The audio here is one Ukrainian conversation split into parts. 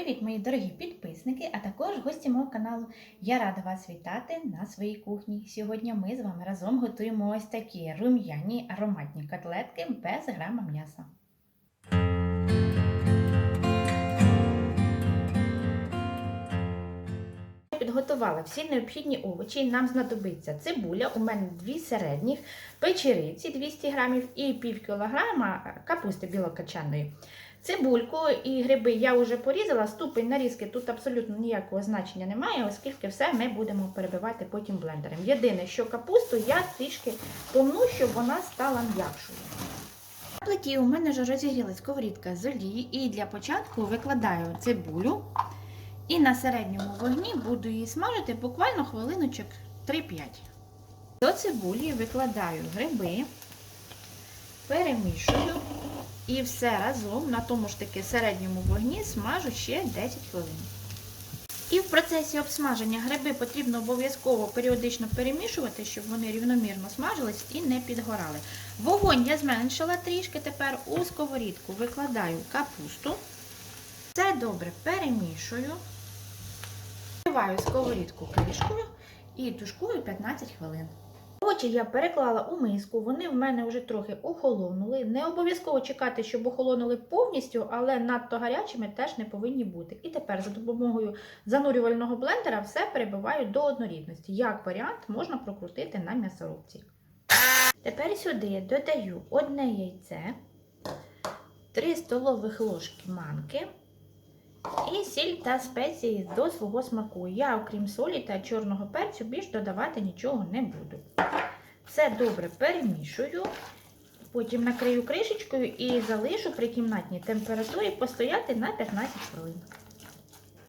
Привіт, мої дорогі підписники, а також гості мого каналу. Я рада вас вітати на своїй кухні. Сьогодні ми з вами разом готуємо ось такі рум'яні ароматні котлетки без грама м'яса. Підготувала всі необхідні овочі. Нам знадобиться цибуля, у мене дві середніх, печериці 200 грамів і пів кілограма капусти білокачаної. Цибульку і гриби я вже порізала, ступень нарізки тут абсолютно ніякого значення немає, оскільки все ми будемо перебивати потім блендером. Єдине, що капусту я трішки помну, щоб вона стала м'якшою. На плиті у мене вже розігрілась сковорідка з олії, і для початку викладаю цибулю. І на середньому вогні буду її смажити буквально хвилиночок 3-5. До цибулі викладаю гриби, перемішую. І все разом на тому ж таки середньому вогні смажу ще 10 хвилин. І в процесі обсмаження гриби потрібно обов'язково періодично перемішувати, щоб вони рівномірно смажились і не підгорали. Вогонь я зменшила трішки, тепер у сковорідку викладаю капусту. Все добре перемішую. Вкриваю сковорідку кришкою і тушкую 15 хвилин. Овочі я переклала у миску, вони в мене вже трохи охолонули. Не обов'язково чекати, щоб охолонули повністю, але надто гарячими теж не повинні бути. І тепер за допомогою занурювального блендера все перебиваю до однорідності. Як варіант можна прокрутити на м'ясорубці. Тепер сюди додаю одне яйце, 3 столових ложки манки. І сіль та спеції до свого смаку. Я, окрім солі та чорного перцю, більш додавати нічого не буду. Все добре перемішую, потім накрию кришечкою і залишу при кімнатній температурі постояти на 15 хвилин.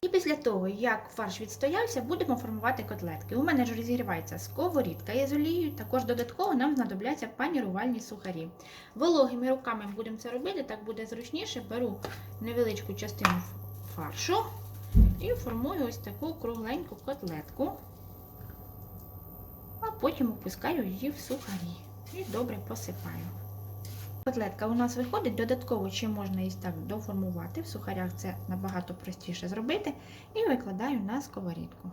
І після того, як фарш відстоявся, будемо формувати котлетки. У мене ж розігрівається сковорідка із олією, також додатково нам знадобляться панірувальні сухарі. Вологими руками будемо це робити, так буде зручніше. Беру невеличку частину фаршу і формую ось таку кругленьку котлетку, а потім опускаю її в сухарі і добре посипаю. Котлетка у нас виходить, додатково ще можна її так доформувати. В сухарях це набагато простіше зробити. І викладаю на сковорідку.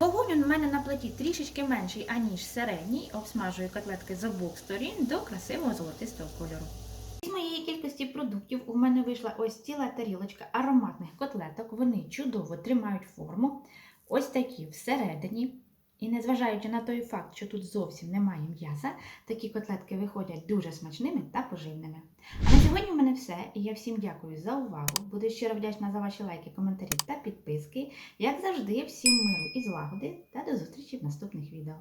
Вогонь у мене на плиті трішечки менший, аніж середній. Обсмажую котлетки з обох сторін до красивого золотистого кольору. З моєї кількості продуктів у мене вийшла ось ціла тарілочка ароматних котлеток. Вони чудово тримають форму. Ось такі всередині. І незважаючи на той факт, що тут зовсім немає м'яса, такі котлетки виходять дуже смачними та поживними. А на сьогодні в мене все. І я всім дякую за увагу. Буду щиро вдячна за ваші лайки, коментарі та підписки. Як завжди, всім миру і злагоди та до зустрічі в наступних відео.